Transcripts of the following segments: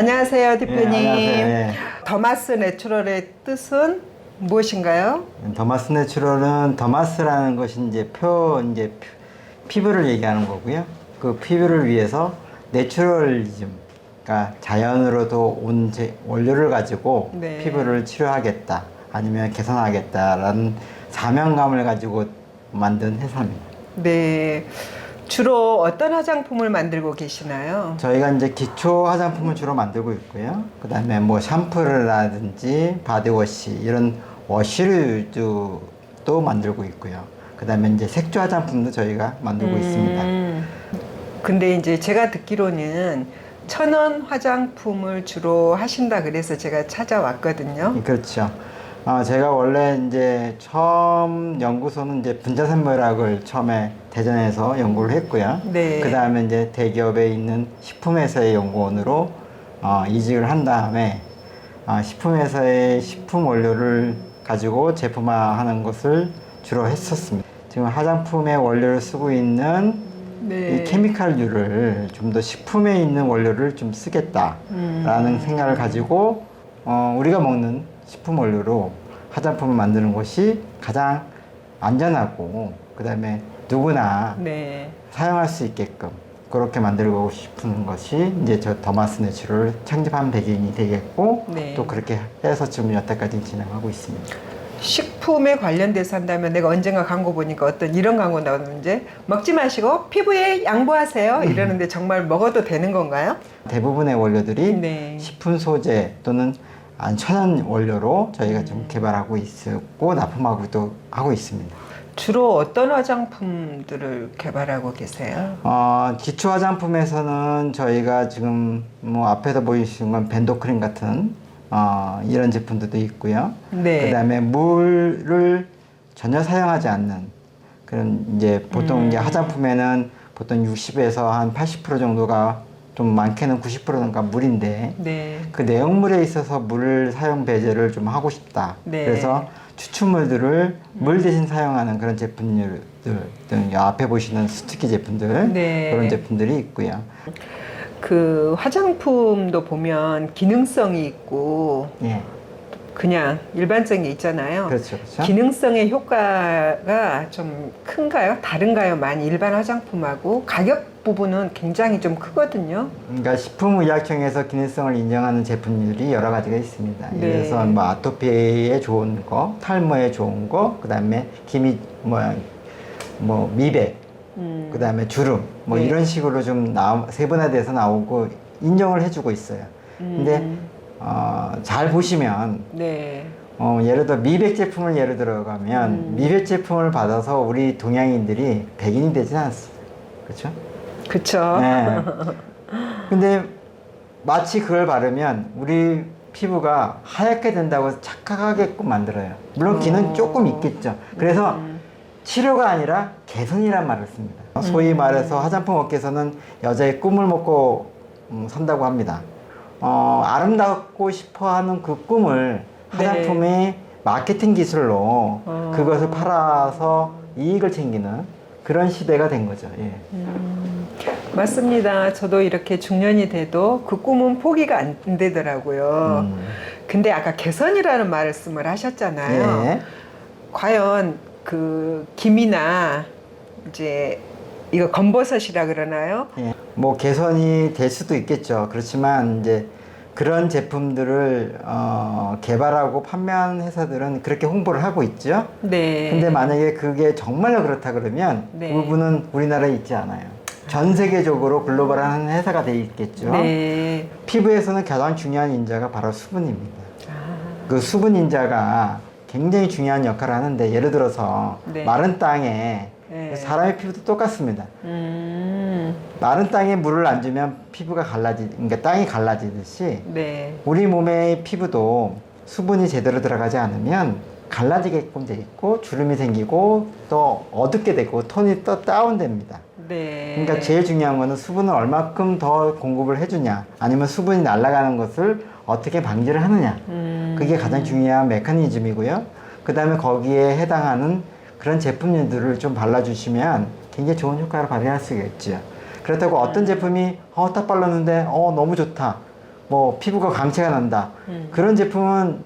안녕하세요, 대표님. 네, 안녕하세요. 네. 더마스 내추럴의 뜻은 무엇인가요? 더마스 내추럴은 더마스라는 것이 이제 표 이제 피- 피부를 얘기하는 거고요. 그 피부를 위해서 내추럴리즘, 그러니까 자연으로도 온 제- 원료를 가지고 네. 피부를 치료하겠다, 아니면 개선하겠다라는 사명감을 가지고 만든 회사입니다. 네. 주로 어떤 화장품을 만들고 계시나요? 저희가 이제 기초 화장품을 주로 만들고 있고요. 그 다음에 뭐 샴푸라든지 바디워시 이런 워시류도 만들고 있고요. 그 다음에 이제 색조 화장품도 저희가 만들고 있습니다. 음, 근데 이제 제가 듣기로는 천연 화장품을 주로 하신다 그래서 제가 찾아왔거든요. 그렇죠. 어, 제가 원래 이제 처음 연구소는 이제 분자생물학을 처음에 대전에서 연구를 했고요. 네. 그 다음에 이제 대기업에 있는 식품회사의 연구원으로 어, 이직을 한 다음에 어, 식품회사의 식품 원료를 가지고 제품화하는 것을 주로 했었습니다. 지금 화장품의 원료를 쓰고 있는 네. 이 케미칼류를 좀 더 식품에 있는 원료를 좀 쓰겠다라는 음. 생각을 가지고 어, 우리가 먹는 식품 원료로 화장품을 만드는 것이 가장 안전하고 그다음에 누구나 네. 사용할 수 있게끔 그렇게 만들고 싶은 것이 이제 저 더마스 내추럴 창립한 배경이 되겠고 네. 또 그렇게 해서 지금 여태까지 진행하고 있습니다. 식품에 관련돼서 한다면 내가 언젠가 광고 보니까 어떤 이런 광고 나오는데 먹지 마시고 피부에 양보하세요 음. 이러는데 정말 먹어도 되는 건가요? 대부분의 원료들이 네. 식품 소재 또는 안 천연 원료로 저희가 좀 개발하고 있고 납품하고도 하고 있습니다. 주로 어떤 화장품들을 개발하고 계세요? 어, 기초 화장품에서는 저희가 지금 뭐 앞에서 보이시는 건 벤도크림 같은 어, 이런 제품들도 있고요. 네. 그다음에 물을 전혀 사용하지 않는 그런 이제 보통 음. 이제 화장품에는 보통 60에서 한 80% 정도가 좀 많게는 90%가 물인데 네. 그 내용물에 있어서 물 사용 배제를 좀 하고 싶다. 네. 그래서 추출물들을 물 대신 사용하는 그런 제품들 등 앞에 보시는 스투키 제품들 네. 그런 제품들이 있고요. 그 화장품도 보면 기능성이 있고 예, 그냥 일반적인 게 있잖아요. 그렇죠, 그렇죠. 기능성의 효과가 좀 큰가요? 다른가요? 많이 일반 화장품하고 가격 부분은 굉장히 좀 크거든요. 그러니까 식품의약청에서 기능성을 인정하는 제품들이 여러 가지가 있습니다. 네. 예를 들어서 뭐 아토피에 좋은 거, 탈모에 좋은 거, 그다음에 기미 뭐, 뭐 미백, 음. 그다음에 주름 뭐 네. 이런 식으로 좀 나, 세분화돼서 나오고 인정을 해주고 있어요. 근데 음. 어, 잘 보시면 네. 어, 예를 들어 미백 제품을 예를 들어가면 음. 미백 제품을 받아서 우리 동양인들이 백인이 되지 않습니다. 그렇죠? 그쵸. 네. 근데 마치 그걸 바르면 우리 피부가 하얗게 된다고 착각하게끔 만들어요. 물론 기는 어. 조금 있겠죠. 그래서 음. 치료가 아니라 개선이란 말을 씁니다. 소위 말해서 화장품 업계에서는 여자의 꿈을 먹고 음, 산다고 합니다. 어, 아름답고 싶어 하는 그 꿈을 네. 화장품의 마케팅 기술로 어. 그것을 팔아서 이익을 챙기는 그런 시대가 된 거죠. 예. 맞습니다. 저도 이렇게 중년이 돼도 그 꿈은 포기가 안 되더라고요. 음. 근데 아까 개선이라는 말씀을 하셨잖아요. 예. 과연 그 김이나 이제 이거 검버섯이라 그러나요? 예. 뭐 개선이 될 수도 있겠죠. 그렇지만 이제 그런 제품들을 어, 개발하고 판매하는 회사들은 그렇게 홍보를 하고 있죠. 네. 근데 만약에 그게 정말로 그렇다 그러면 네. 그 부분은 우리나라에 있지 않아요. 전 세계적으로 글로벌한 회사가 돼 있겠죠. 네. 피부에서는 가장 중요한 인자가 바로 수분입니다. 아, 그 수분 인자가 굉장히 중요한 역할을 하는데 예를 들어서 네. 마른 땅에 네. 사람의 피부도 똑같습니다. 음, 마른 땅에 물을 안 주면 피부가 갈라지, 그러니까 땅이 갈라지듯이 네. 우리 몸의 피부도 수분이 제대로 들어가지 않으면 갈라지게끔 돼 있고 주름이 생기고 또 어둡게 되고 톤이 또 다운됩니다. 네. 그러니까 제일 중요한 거는 수분을 얼마큼 더 공급을 해주냐 아니면 수분이 날아가는 것을 어떻게 방지를 하느냐 음, 그게 가장 중요한 메커니즘이고요. 그 다음에 거기에 해당하는 그런 제품들을 좀 발라주시면 굉장히 좋은 효과를 발휘할 수가 있죠. 그렇다고 어떤 제품이 어, 딱 발랐는데 어, 너무 좋다. 뭐 피부가 광채가 난다. 음. 그런 제품은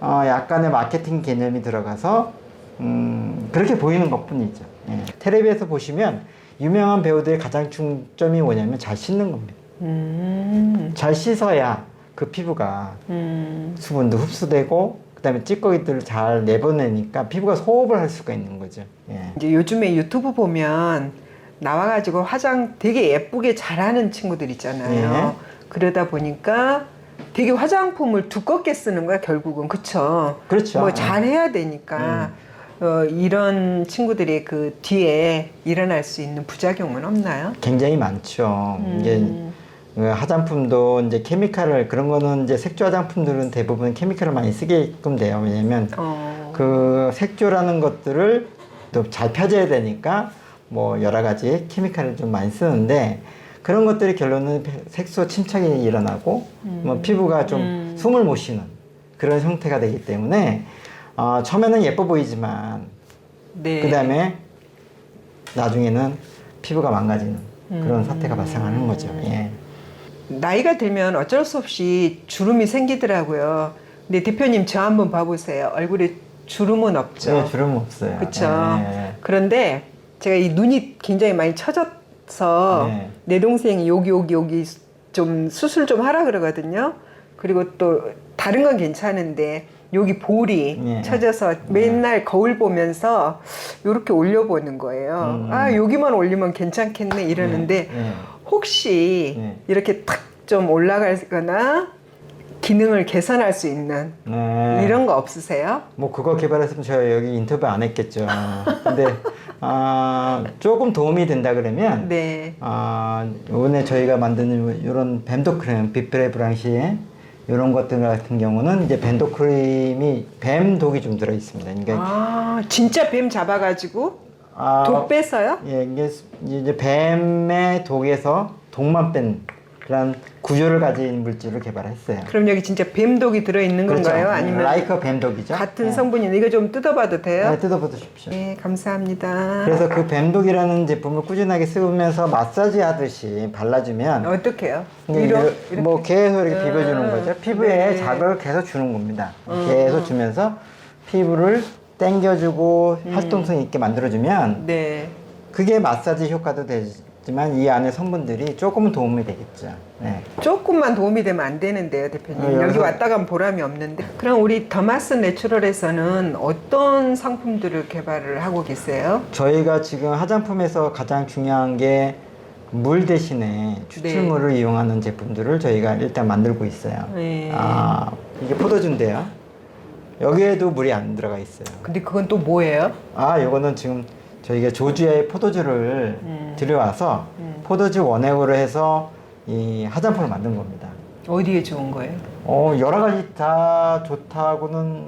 어, 약간의 마케팅 개념이 들어가서 음, 그렇게 보이는 것 뿐이죠. 예. 텔레비에서 보시면 유명한 배우들의 가장 중점이 뭐냐면 잘 씻는 겁니다. 음. 잘 씻어야 그 피부가 음. 수분도 흡수되고 그다음에 찌꺼기들을 잘 내보내니까 피부가 호흡을 할 수가 있는 거죠. 예. 이제 요즘에 유튜브 보면 나와가지고 화장 되게 예쁘게 잘하는 친구들 있잖아요. 네. 그러다 보니까 되게 화장품을 두껍게 쓰는 거야 결국은 그쵸? 그렇죠. 뭐 잘해야 되니까 어, 이런 친구들이 그 뒤에 일어날 수 있는 부작용은 없나요? 굉장히 많죠. 이게 음. 그 화장품도 이제 케미칼을 그런 거는 이제 색조 화장품들은 대부분 케미칼을 많이 쓰게끔 돼요. 왜냐면 어. 그 색조라는 것들을 또 잘 펴져야 되니까 뭐 여러 가지 케미칼을 좀 많이 쓰는데 그런 것들이 결론은 색소 침착이 일어나고 뭐 피부가 좀 음. 숨을 못 쉬는 그런 형태가 되기 때문에 어, 처음에는 예뻐 보이지만 네. 그 다음에 나중에는 피부가 망가지는 그런 음. 사태가 발생하는 거죠. 예. 나이가 들면 어쩔 수 없이 주름이 생기더라고요. 근데 대표님 저 한번 봐보세요. 얼굴에 주름은 없죠. 네, 주름 없어요. 그렇죠. 예. 그런데 제가 이 눈이 굉장히 많이 처져서 네. 내 동생이 여기 여기 여기 좀 수술 좀 하라 그러거든요. 그리고 또 다른 건 괜찮은데 여기 볼이 네. 처져서 맨날 거울 보면서 이렇게 올려보는 거예요. 음. 아 여기만 올리면 괜찮겠네 이러는데 네, 네. 혹시 네. 이렇게 탁 좀 올라가거나 기능을 개선할 수 있는 네. 이런 거 없으세요? 뭐 그거 개발했으면 제가 여기 인터뷰 안 했겠죠. 근데 아, 조금 도움이 된다 그러면 네. 아, 이번에 저희가 만드는 이런 뱀도 크림, 비프레 브랑시에 이런 것들 같은 경우는 이제 뱀도 크림이 뱀 독이 좀 들어 있습니다. 그러니까 아 진짜 뱀 잡아가지고 아, 독 빼서요? 예, 이게 이제 뱀의 독에서 독만 뺀 그런 구조를 가진 물질을 개발했어요. 그럼 여기 진짜 뱀 독이 들어있는 건가요? 아니면 라이커 뱀독이죠? 같은 네. 성분이 이거 좀 뜯어봐도 돼요? 네, 뜯어보십시오. 네 감사합니다. 그래서 그 뱀독이라는 제품을 꾸준하게 쓰면서 마사지 하듯이 발라주면 어떻게요? 이게 위로 이렇게? 뭐 계속 이렇게 음, 비벼주는 거죠. 피부에 네. 음. 자극을 계속 주는 겁니다. 계속 주면서 피부를 당겨주고 활동성 있게 만들어주면 네. 그게 마사지 효과도 되지 만 이 안에 성분들이 조금은 도움이 되겠죠. 네. 조금만 도움이 되면 안 되는데요, 대표님. 어, 여기 여기서- 왔다 가면 보람이 없는데. 그럼 우리 더마스 내추럴에서는 어떤 상품들을 개발을 하고 계세요? 저희가 지금 화장품에서 가장 중요한 게 물 대신에 추출물을 이용하는 제품들을 저희가 일단 만들고 있어요. 네. 아, 이게 포도주인데요. 여기에도 물이 안 들어가 있어요. 근데 그건 또 뭐예요? 아, 요거는 지금 저희가 조지아의 포도주를 음. 들여와서 음. 포도주 원액으로 해서 이 화장품을 만든 겁니다. 어디에 좋은 거예요? 어, 여러 가지 다 좋다고는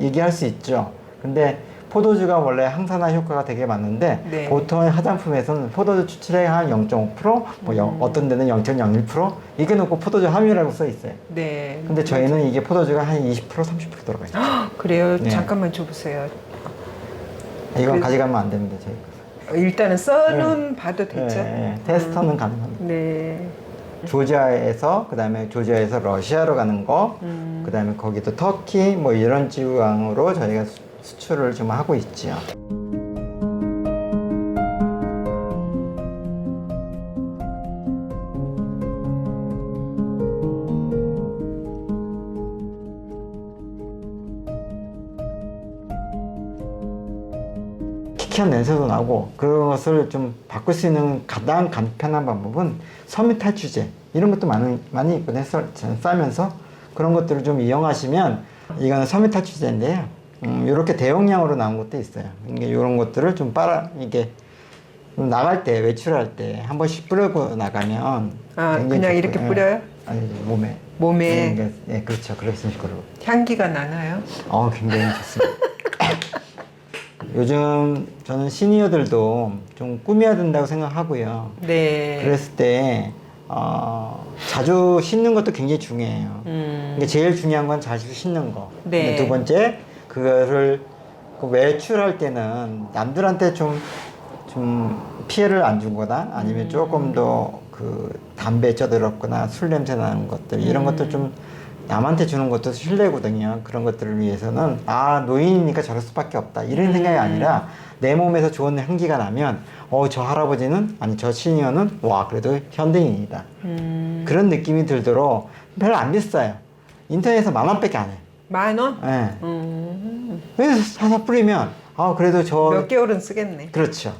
얘기할 수 있죠. 근데 포도주가 원래 항산화 효과가 되게 많은데 네. 보통 화장품에서는 포도주 추출액 한 0.5%, 뭐 영- 음. 어떤 데는 0.01% 이게 놓고 포도주 함유라고 써 있어요. 네. 근데 저희는 이게 포도주가 한 20% 30% 들어가 있죠. 그래요. 네. 잠깐만 줘 보세요. 이건 그- 가져가면 안 됩니다, 저희. 일단은 써는 봐도 되죠. 네, 네. 테스터는 가능합니다. 네. 조지아에서 그다음에 조지아에서 러시아로 가는 거, 음. 그다음에 거기도 터키 뭐 이런 지방으로 저희가 수- 수출을 좀 하고 있지요. 냄새도 나고 그런 것을 좀 바꿀 수 있는 가장 간편한 방법은 섬유 탈취제 이런 것도 많이 많이 있거든요. 썰- 싸면서 그런 것들을 좀 이용하시면 이거는 섬유 탈취제인데요. 음, 이렇게 대용량으로 나온 것도 있어요. 이런 것들을 좀 빨아 이게 좀 나갈 때 외출할 때 한 번씩 뿌리고 나가면 아, 그냥 좋고요. 이렇게 예. 뿌려요? 아니 몸에 몸에 음, 예, 그렇죠. 그런 식으로. 향기가 나나요? 어, 굉장히 좋습니다. 요즘 저는 시니어들도 좀 꾸며야 된다고 생각하고요. 네. 그랬을 때, 어, 자주 씻는 것도 굉장히 중요해요. 음. 제일 중요한 건 자주 씻는 거. 네. 두 번째, 그거를 그 외출할 때는 남들한테 좀, 좀 피해를 안 주거나 아니면 음. 조금 더 그 담배 쪄들었거나 술 냄새 나는 것들 이런 음. 것들 좀 남한테 주는 것도 실례거든요. 그런 것들을 위해서는 아 노인이니까 저럴 수밖에 없다 이런 생각이 음. 아니라 내 몸에서 좋은 향기가 나면 어 저 할아버지는 아니 저 시니어는 와 그래도 현대인이다 음, 그런 느낌이 들도록 별로 안 비싸요. 인터넷에서 만 원밖에 안 해요. 만 원? 예. 음, 그래서 사서 뿌리면 아 그래도 저 몇 개월은 쓰겠네. 그렇죠.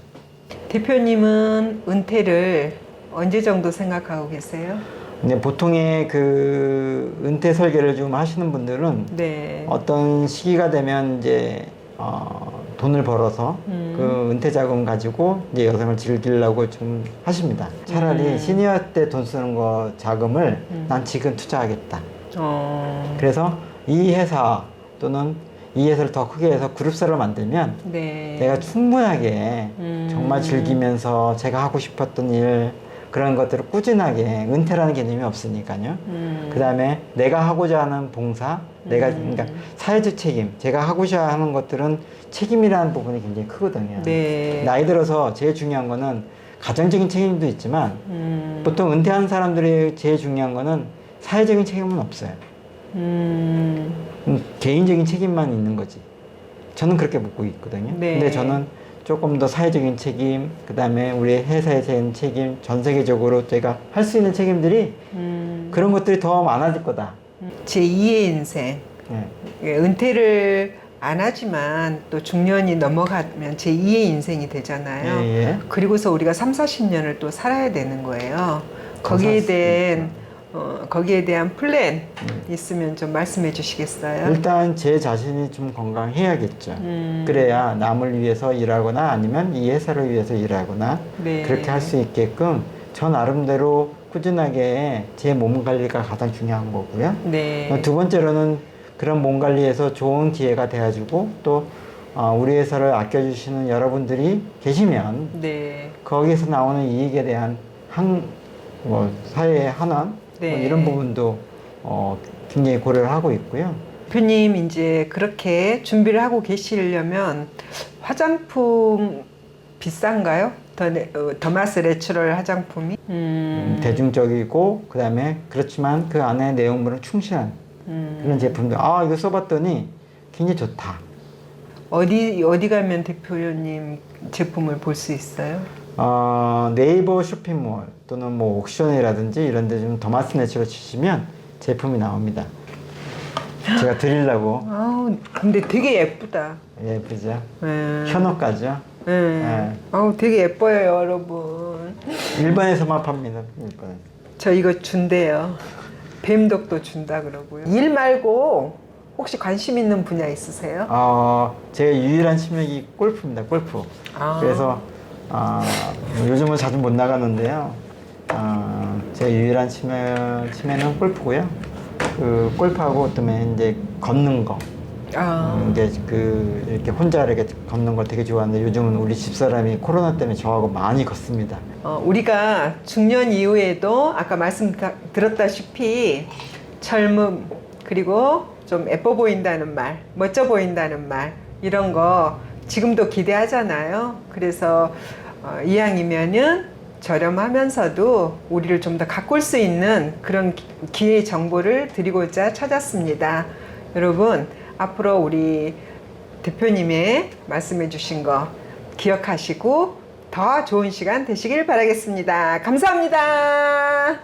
대표님은 은퇴를 언제 정도 생각하고 계세요? 근데 보통의 그 은퇴 설계를 좀 하시는 분들은 네. 어떤 시기가 되면 이제 어, 돈을 벌어서 음. 그 은퇴 자금 가지고 이제 여성을 즐기려고 좀 하십니다. 차라리 음. 시니어 때 돈 쓰는 거 자금을 음. 난 지금 투자하겠다. 어, 그래서 이 회사 또는 이 회사를 더 크게 해서 그룹사를 만들면 네. 내가 충분하게 음. 정말 즐기면서 제가 하고 싶었던 일 그런 것들을 꾸준하게 은퇴라는 개념이 없으니까요. 음. 그 다음에 내가 하고자 하는 봉사, 내가 음. 그러니까 사회적 책임, 제가 하고자 하는 것들은 책임이라는 부분이 굉장히 크거든요. 네. 나이 들어서 제일 중요한 거는 가정적인 책임도 있지만 음. 보통 은퇴한 사람들이 제일 중요한 거는 사회적인 책임은 없어요. 음. 음, 개인적인 책임만 있는 거지. 저는 그렇게 묻고 있거든요. 네. 근데 저는 조금 더 사회적인 책임, 그 다음에 우리 회사에 대한 책임, 전 세계적으로 제가 할 수 있는 책임들이 음. 그런 것들이 더 많아질 거다. 제 2의 인생. 예. 예, 은퇴를 안 하지만 또 중년이 넘어가면 제 2의 인생이 되잖아요. 예, 예. 그리고서 우리가 3, 40년을 또 살아야 되는 거예요. 거기에 살 대한 어, 거기에 대한 플랜 있으면 좀 말씀해 주시겠어요? 일단 제 자신이 좀 건강해야겠죠. 음. 그래야 남을 위해서 일하거나 아니면 이 회사를 위해서 일하거나 네. 그렇게 할 수 있게끔 저 나름대로 꾸준하게 제 몸 관리가 가장 중요한 거고요. 네. 두 번째로는 그런 몸 관리에서 좋은 기회가 돼가지고 또 어, 우리 회사를 아껴주시는 여러분들이 계시면 네. 거기에서 나오는 이익에 대한 한, 뭐, 사회의 한원 네. 뭐 이런 부분도 어, 굉장히 고려를 하고 있고요. 대표님 이제 그렇게 준비를 하고 계시려면 화장품 비싼가요? 더, 내- 어, 더마스 화장품이? 음, 음. 대중적이고 그다음에 그렇지만 그 안에 내용물은 충실한 음. 그런 제품들. 아 이거 써봤더니 굉장히 좋다. 어디 어디 가면 대표님 제품을 볼 수 있어요? 어, 네이버 쇼핑몰 또는 뭐 옥션이라든지 이런 데 좀 더마스 내추럴 치시면 제품이 나옵니다. 제가 드리려고 아우 근데 되게 예쁘다. 예쁘죠. 네. 현어까지요. 네. 네. 아우 되게 예뻐요 여러분. 일본에서만 팝니다. 일본에. 저 이거 준대요. 뱀독도 준다 그러고요. 일 말고 혹시 관심 있는 분야 있으세요? 어, 제 유일한 취미이 골프입니다. 골프. 아. 그래서 아, 요즘은 자주 못 나가는데요. 아, 제 유일한 취미, 취미는 골프고요. 그 골프하고 그다음에 이제 걷는 거. 아. 음, 이게 그 이렇게 혼자 이렇게 걷는 걸 되게 좋아하는데 요즘은 우리 집사람이 코로나 때문에 저하고 많이 걷습니다. 어, 우리가 중년 이후에도 아까 말씀드렸다시피 젊음 그리고 좀 예뻐 보인다는 말, 멋져 보인다는 말 이런 거 지금도 기대하잖아요. 그래서 어, 이왕이면은 저렴하면서도 우리를 좀 더 가꿀 수 있는 그런 기- 기회 정보를 드리고자 찾았습니다. 여러분 앞으로 우리 대표님의 말씀해 주신 거 기억하시고 더 좋은 시간 되시길 바라겠습니다. 감사합니다.